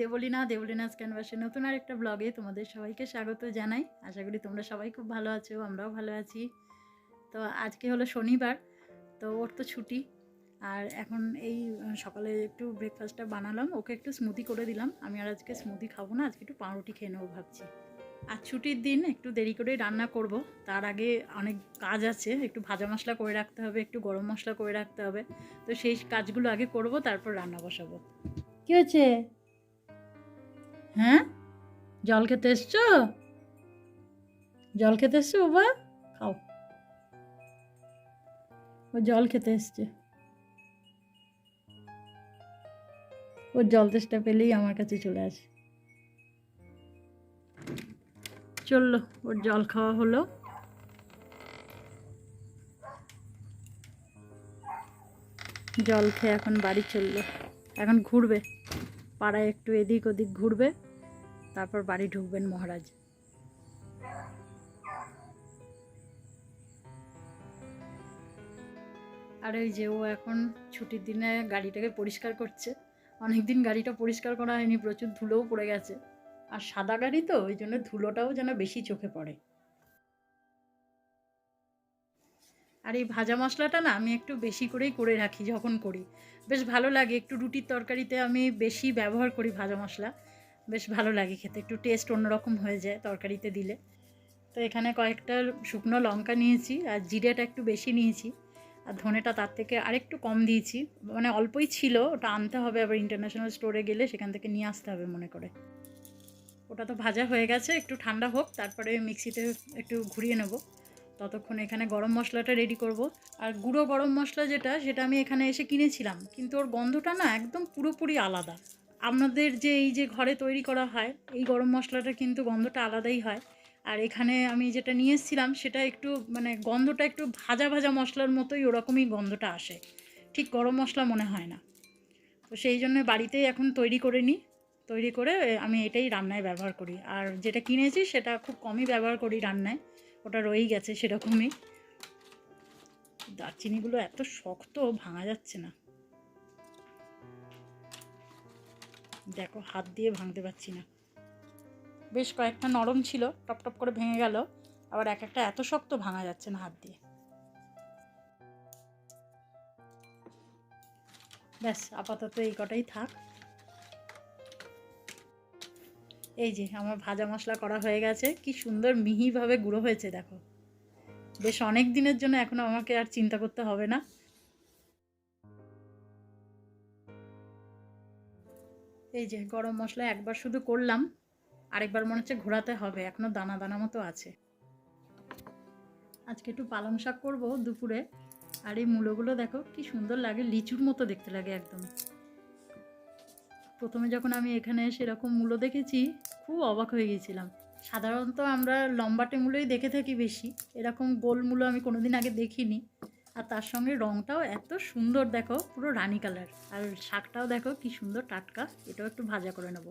দেবলিনা, দেবলিনাস ক্যানভাসে নতুন আর একটা ব্লগে তোমাদের সবাইকে স্বাগত জানাই। আশা করি তোমরা সবাই খুব ভালো আছো, আমরাও ভালো আছি। তো আজকে হলো শনিবার, তো ওর তো ছুটি। আর এখন এই সকালে একটু ব্রেকফাস্টটা বানালাম, ওকে একটু স্মুদি করে দিলাম। আমি আর আজকে স্মুদি খাব না, আজকে একটু পাউরুটি খেয়ে নেব ভাবছি। আর ছুটির দিন একটু দেরি করে রান্না করব, তার আগে অনেক কাজ আছে, একটু ভাজা মশলা করে রাখতে হবে, একটু গরম মশলা করে রাখতে হবে। তো সেই কাজগুলো আগে করব, তারপর রান্না বসাবো। কি হয়েছে হ্যাঁ? জল খেতে এসছো? জল খেতে এসছো বাবা? খাও। ও জল খেতে এসছে। ওর জল তেষ্টা পেলেই আমার কাছে চলে আসে। চলল ওর জল খাওয়া হলো। জল খেয়ে এখন বাড়ি চলল। এখন ঘুরবে। পাড়ায় একটু এদিক ওদিক ঘুরবে। তারপর বাড়ি ঢুকবেন মহারাজ। আর ওই যে ও এখন ছুটির দিনে গাড়িটাকে পরিষ্কার করছে। অনেক দিন গাড়িটা পরিষ্কার করা হয়নি, প্রচুর ধুলোও পড়ে গেছে। আর সাদা গাড়ি তো, ওই জন্য ধুলোটাও যেন বেশি চোখে পড়ে। আর এই ভাজা মশলাটা না আমি একটু বেশি করেই করে রাখি, যখন করি। বেশ ভালো লাগে, একটু রুটির তরকারিতে আমি বেশি ব্যবহার করি ভাজা মশলা। বেশ ভালো লাগে খেতে। একটু টেস্ট অন্যরকম হয়ে যায় তরকারিতে দিলে। তো এখানে কয়েকটা শুকনো লঙ্কা নিয়েছি আর জিরেটা একটু বেশি নিয়েছি। আর ধনেটা তার থেকে আরেকটু কম দিয়েছি। মানে অল্পই ছিল, ওটা আনতে হবে আবার ইন্টারন্যাশনাল স্টোরে গেলে সেখান থেকে নিয়ে আসতে হবে মনে করে। ওটা তো ভাজা হয়ে গেছে, একটু ঠান্ডা হোক, তারপরে মিক্সিতে একটু ঘুরিয়ে নেব। ততক্ষণ এখানে গরম মশলাটা রেডি করব। আর গুঁড়ো গরম মশলা যেটা, সেটা আমি এখানে এসে কিনেছিলাম। কিন্তু ওর গন্ধটা না একদম পুরোপুরি আলাদা। আপনাদের যে এই যে ঘরে তৈরি করা হয়, এই গরম মশলাটা কিন্তু গন্ধটা আলাদাই হয়। আর এখানে আমি যেটা নিয়ে এসেছিলাম, সেটা একটু মানে গন্ধটা একটু ভাজা ভাজা মশলার মতোই ওরকমই গন্ধটা আসে। ঠিক গরম মশলা মনে হয় না। তো সেই জন্য বাড়িতেই এখন তৈরি করে নিই। তৈরি করে আমি এটাই রান্নায় ব্যবহার করি। আর যেটা কিনেছি, সেটা খুব কমই ব্যবহার করি রান্নায়। ওটা রয়েই গেছে সেরকমই। দারচিনিগুলো এত শক্ত, ভাঙা যাচ্ছে না। দেখো, হাত দিয়ে ভাঙতে পারছি না। বেশ কয়েকটা নরম ছিল, টপ টপ করে ভেঙে গেল, আবার এক একটা এত শক্ত ভাঙা যাচ্ছে না হাত দিয়ে। ব্যাস, আপাতত এই কটাই থাক। এই যে, আমার ভাজা মশলা করা হয়ে গেছে, কি সুন্দর মিহিভাবে গুঁড়ো হয়েছে, দেখো। বেশ অনেক দিনের জন্য এখন আমাকে আর চিন্তা করতে হবে না। এই যে গরম মশলা একবার শুধু করলাম, আরেকবার মনে হচ্ছে ঘোরাতে হবে, এখনও দানা দানা মতো আছে। আজকে একটু পালং শাক করব দুপুরে, আর এই মূলোগুলো দেখো কি সুন্দর লাগে, লিচুর মতো দেখতে লাগে একদম। প্রথমে যখন আমি এখানে সেরকম মূলো দেখেছি, খুব অবাক হয়ে গেছিলাম। সাধারণত আমরা লম্বাটে মূলোই দেখে থাকি বেশি, এরকম গোল মূলো আমি কোনোদিন আগে দেখিনি। আর তার সঙ্গে রঙটাও এত সুন্দর দেখো, পুরো রানি কালার। আর শাকটাও দেখো কি সুন্দর টাটকা, এটাও একটু ভাজা করে নেব।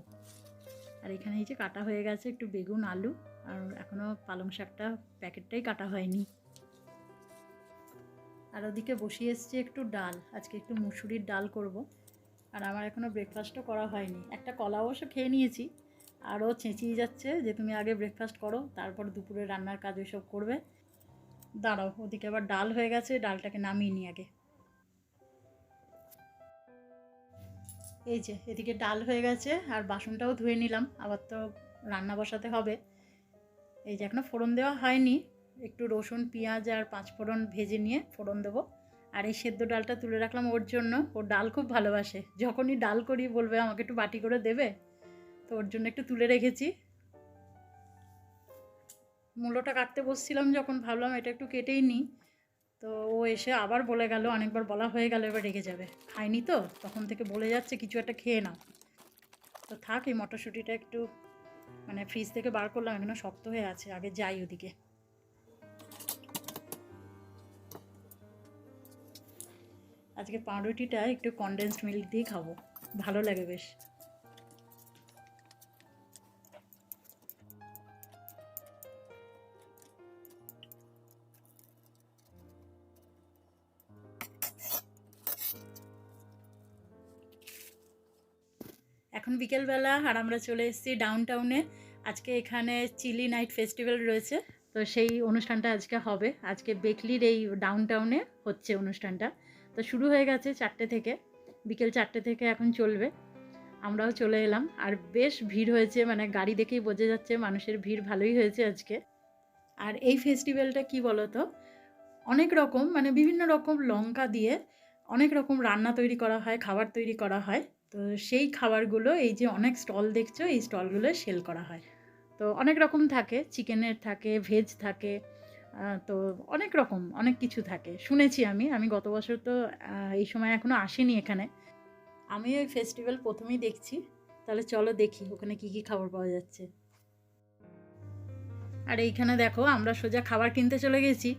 আর এখানে এই যে কাটা হয়ে গেছে একটু বেগুন, আলু, আর এখনও পালং শাকটা প্যাকেটটাই কাটা হয়নি। আর ওদিকে বসিয়ে এসছে একটু ডাল, আজকে একটু মুসুরির ডাল করব। আর আমার এখনও ব্রেকফাস্টও করা হয়নি। একটা কলা অবশ্য খেয়ে নিয়েছি, আরও চেঁচিয়ে যাচ্ছে যে তুমি আগে ব্রেকফাস্ট করো, তারপর দুপুরে রান্নার কাজ ওইসব করবে। দাঁড়াও, ওদিকে আবার ডাল হয়ে গেছে, ডালটাকে নামিয়ে নিই আগে। এই যে, এদিকে ডাল হয়ে গেছে, আর বাসনটাও ধুয়ে নিলাম, আবার তো রান্না বসাতে হবে। এই যে এখনও ফোড়ন দেওয়া হয়নি, একটু রসুন, পেঁয়াজ আর পাঁচ ফোড়ন ভেজে নিয়ে ফোড়ন দেবো। আর এই সেদ্ধ ডালটা তুলে রাখলাম ওর জন্য ওর ডাল খুব ভালোবাসে, যখনই ডাল করি বলবে আমাকে একটু বাটি করে দেবে, তো ওর জন্য একটু তুলে রেখেছি। মূলোটা কাটতে বসছিলাম যখন ভাবলাম এটা একটু কেটেই নিই। তো ও এসে আবার বলে গেল, অনেকবার বলা হয়ে গেল, এবার রেগে যাবে। খাইনি তো? তখন থেকে বলে যাচ্ছে, কিছু একটা খেয়ে নাও। তো থাক, এই মটরশুঁটিটা একটু মানে ফ্রিজ থেকে বার করলাম, এখনও শক্ত হয়ে আছে, আগে যাই ওদিকে। আজকে পাউরুটিটা একটু কনডেন্সড মিল্ক দিয়ে খাব। ভালো লাগে বেশ। এখন বিকেলবেলা আর আমরা চলে এসেছি ডাউন টাউনে আজকে এখানে চিলি নাইট ফেস্টিভ্যাল রয়েছে। তো সেই অনুষ্ঠানটা আজকে হবে। আজকে বেকলির এই ডাউন টাউনে হচ্ছে অনুষ্ঠানটা। তো শুরু হয়ে গেছে চারটে থেকে। বিকেল চারটে থেকে এখন চলবে। আমরাও চলে এলাম। আর বেশ ভিড় হয়েছে মানে গাড়ি দেখেই বোঝা যাচ্ছে মানুষের ভিড় ভালোই হয়েছে আজকে। আর এই ফেস্টিভ্যালটা কি বলতো? অনেক রকম মানে বিভিন্ন রকম লঙ্কা দিয়ে অনেক রকম রান্না তৈরি করা হয়, খাবার তৈরি করা হয়। তো সেই খাবারগুলো এই যে অনেক স্টল দেখছ, এই স্টলগুলো সেল করা হয়। তো অনেক রকম থাকে, চিকেনের থাকে, ভেজ থাকে তো অনেক রকম, অনেক কিছু থাকে। শুনেছি আমি আমি গত বছর তো এই সময় এখনও আসিনি এখানে। আমি ওই ফেস্টিভ্যাল প্রথমেই দেখছি, তাহলে চলো দেখি ওখানে কি কি খাবার পাওয়া যাচ্ছে। আর এইখানে দেখো, আমরা সোজা খাবার কিনতে চলে গেছি।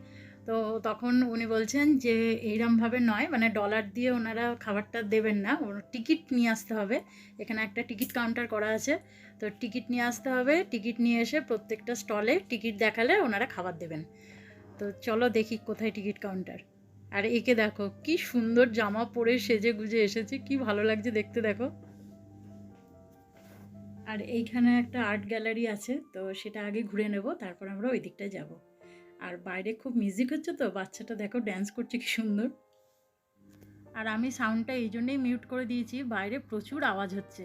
তো তখন উনি বলছেন যে, এইরমভাবে নয় মানে ডলার দিয়ে ওনারা খাবারটা দেবেন না। টিকিট নিয়ে আসতে হবে। এখানে একটা টিকিট কাউন্টার করা আছে। তো টিকিট নিয়ে আসতে হবে। টিকিট নিয়ে এসে প্রত্যেকটা স্টলে টিকিট দেখালে ওনারা খাবার দেবেন। তো চলো দেখি কোথায় টিকিট কাউন্টার আর একে দেখো, কি সুন্দর জামা পরে সেজে গুজে এসেছে। কি ভালো লাগছে দেখতে, দেখো। আর এইখানে একটা আর্ট গ্যালারি আছে, তো সেটা আগে ঘুরে নেব। তারপর আমরা ওই দিকটায় যাব। আর বাইরে খুব মিউজিক হচ্ছে তো, বাচ্চাটা দেখো ড্যান্স করছে কি সুন্দর। আর আমি সাউন্ডটা এই জন্যেই মিউট করে দিয়েছি, বাইরে প্রচুর আওয়াজ হচ্ছে।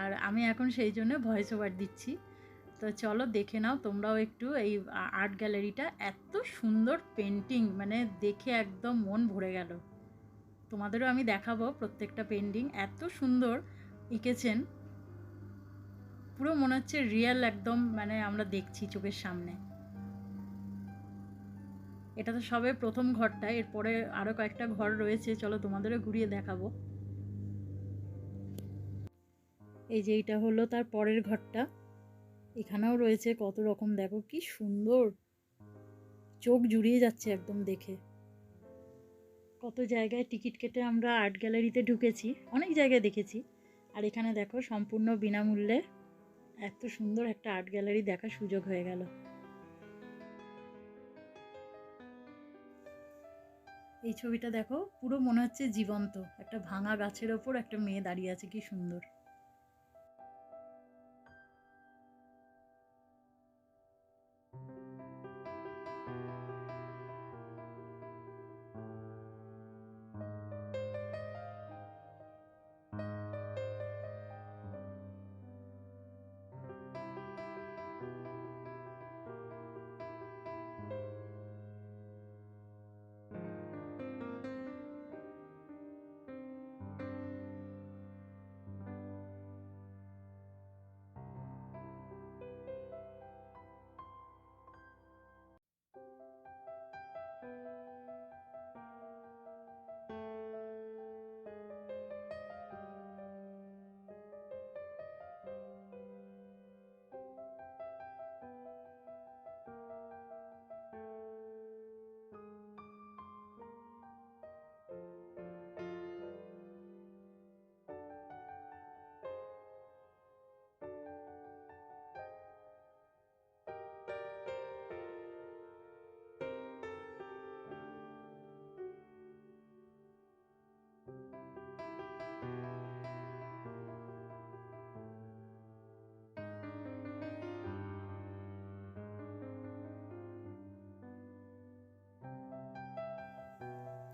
আর আমি এখন সেই জন্য ভয়েস ওভার দিচ্ছি। তো চলো দেখে নাও তোমরাও একটু এই আর্ট গ্যালারিটা এত সুন্দর পেন্টিং মানে দেখে একদম মন ভরে গেল। তোমাদেরও আমি দেখাবো প্রত্যেকটা পেন্টিং এত সুন্দর এঁকেছেন। পুরো মনে হচ্ছে রিয়েল একদম মানে আমরা দেখছি চোখের সামনে। এটা তো সবে প্রথম ঘরটা, এরপরে আরও কয়েকটা ঘর রয়েছে, চলো তোমাদেরও ঘুরিয়ে দেখাবো। এই যে এইটা হলো তার পরের ঘরটা। এখানেও রয়েছে কত রকম, দেখো কি সুন্দর। চোখ জুড়িয়ে যাচ্ছে একদম দেখে। কত জায়গায় টিকিট কেটে আমরা আর্ট গ্যালারিতে ঢুকেছি, অনেক জায়গায় দেখেছি। আর এখানে দেখো সম্পূর্ণ বিনামূল্যে এত সুন্দর একটা আর্ট গ্যালারি দেখার সুযোগ হয়ে গেল। এই ছবিটা দেখো, পুরো মনে হচ্ছে জীবন্ত। একটা ভাঙা গাছের ওপর একটা মেয়ে দাঁড়িয়ে আছে, কি সুন্দর।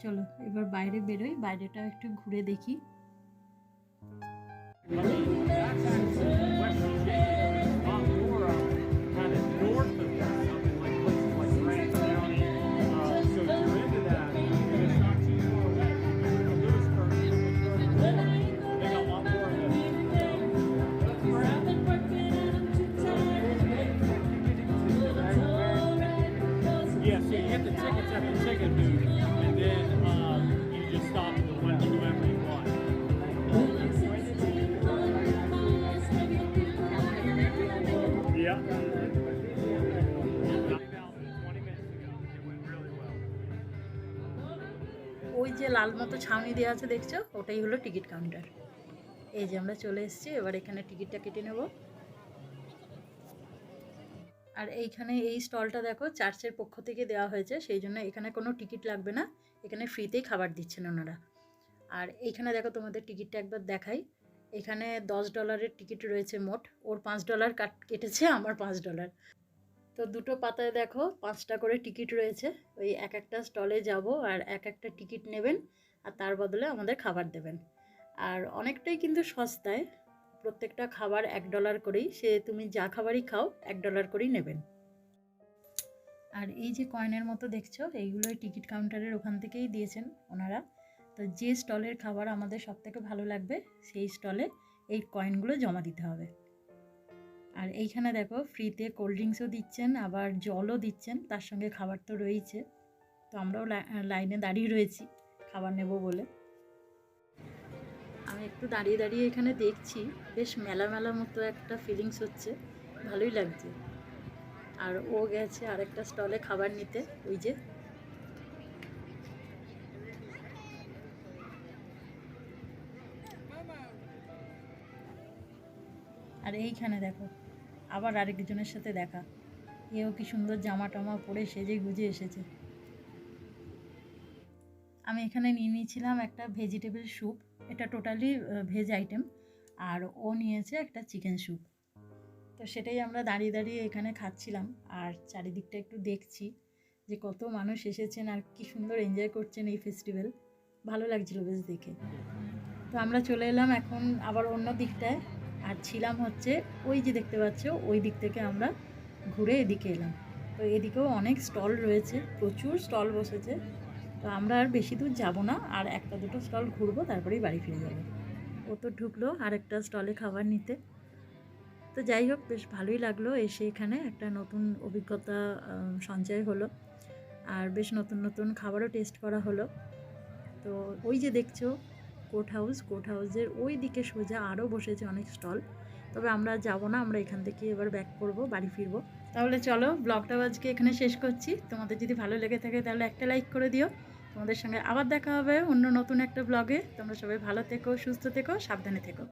চলো এবার বাইরে বেরোই বাইরেটাও একটু ঘুরে দেখি। যে লাল মতো ছাউনি দেওয়া আছে, দেখছ? ওটাই হলো টিকিট কাউন্টার। এই যে আমরা চলে এসেছি, এবার এখানে টিকিটটা কেটে নেব। আর এইখানে এই স্টলটা দেখো, চার্চের পক্ষ থেকে দেওয়া হয়েছে, সেই জন্য এখানে কোনো টিকিট লাগবে না। এখানে ফ্রিতেই খাবার দিচ্ছেন ওনারা। আর এইখানে দেখো, তোমাদের টিকিটটা একবার দেখাই। এখানে দশ ডলারের টিকিট রয়েছে মোট। ওর পাঁচ ডলার কাট, কেটেছে, আমার পাঁচ ডলার। তো দুটো পাতায় দেখো পাঁচটা করে টিকিট রয়েছে। ওই এক একটা স্টলে যাব আর এক একটা টিকিট নেবেন আর তার বদলে আমাদের খাবার দেবেন। আর অনেকটাই কিন্তু সস্তায়, প্রত্যেকটা খাবার এক ডলার করেই। সে তুমি যা খাবারই খাও, এক ডলার করেই নেবেন। আর এই যে কয়েনের মতো দেখছ এইগুলো টিকিট কাউন্টারের ওখান থেকেই দিয়েছেন ওনারা। তো যে স্টলের খাবার আমাদের সব থেকে ভালো লাগবে, সেই স্টলে এই কয়েনগুলো জমা দিতে হবে। আর এইখানে দেখো ফ্রিতে কোল্ড ড্রিঙ্কসও দিচ্ছেন, আবার জলও দিচ্ছেন, তার সঙ্গে খাবার তো রয়েছে তো আমরাও লাইনে দাঁড়িয়ে রয়েছি, খাবার নেব বলে। আমি একটু দাঁড়িয়ে দাঁড়িয়ে এখানে দেখছি, বেশ মেলা মেলা মতো একটা ফিলিংস হচ্ছে, ভালোই লাগছে। আর ও গেছে আরেকটা স্টলে খাবার নিতে, ওই যে। আর এইখানে দেখো আবার আরেকজনের সাথে দেখা। এও কি সুন্দর জামা টামা পরে সেজে গুজে এসেছে। আমি এখানে নিয়ে নিয়েছিলাম একটা ভেজিটেবল স্যুপ এটা টোটালি ভেজ আইটেম আর ও নিয়েছে একটা চিকেন স্যুপ তো সেটাই আমরা দাঁড়িয়ে দাঁড়িয়ে এখানে খাচ্ছিলাম, আর চারিদিকটা একটু দেখছি যে কত মানুষ এসেছেন আর কি সুন্দর এনজয় করছেন এই ফেস্টিভ্যাল ভালো লাগছিল বেশ দেখে। তো আমরা চলে এলাম এখন আবার অন্য দিকটায়। আর ছিলাম হচ্ছে ওই যে দেখতে পাচ্ছ, ওই দিক থেকে আমরা ঘুরে এদিকে এলাম। তো এদিকেও অনেক স্টল রয়েছে, প্রচুর স্টল বসেছে। তো আমরা আর বেশি দূর যাব না, আর একটা দুটো স্টল ঘুরবো, তারপরেই বাড়ি ফিরে যাব। ও তো ঢুকলো আর একটা স্টলে খাবার নিতে। তো যাই হোক, বেশ ভালোই লাগল এসে এখানে একটা নতুন অভিজ্ঞতা সঞ্চয় হলো। আর বেশ নতুন নতুন খাবারও টেস্ট করা হলো। তো ওই যে দেখছ কোর্ট হাউস, কোর্ট হাউসের ওই দিকে সোজা আরও বসেছে অনেক স্টল। তবে আমরা যাব না, আমরা এখান থেকে এবার ব্যাক করব, বাড়ি ফিরব। তাহলে চলো ব্লগটাও আজকে এখানে শেষ করছি। তোমাদের যদি ভালো লেগে থাকে তাহলে একটা লাইক করে দিও। তোমাদের সঙ্গে আবার দেখা হবে অন্য নতুন একটা ব্লগে তোমরা সবাই ভালো থেকো, সুস্থ থেকো, সাবধানে থেকো।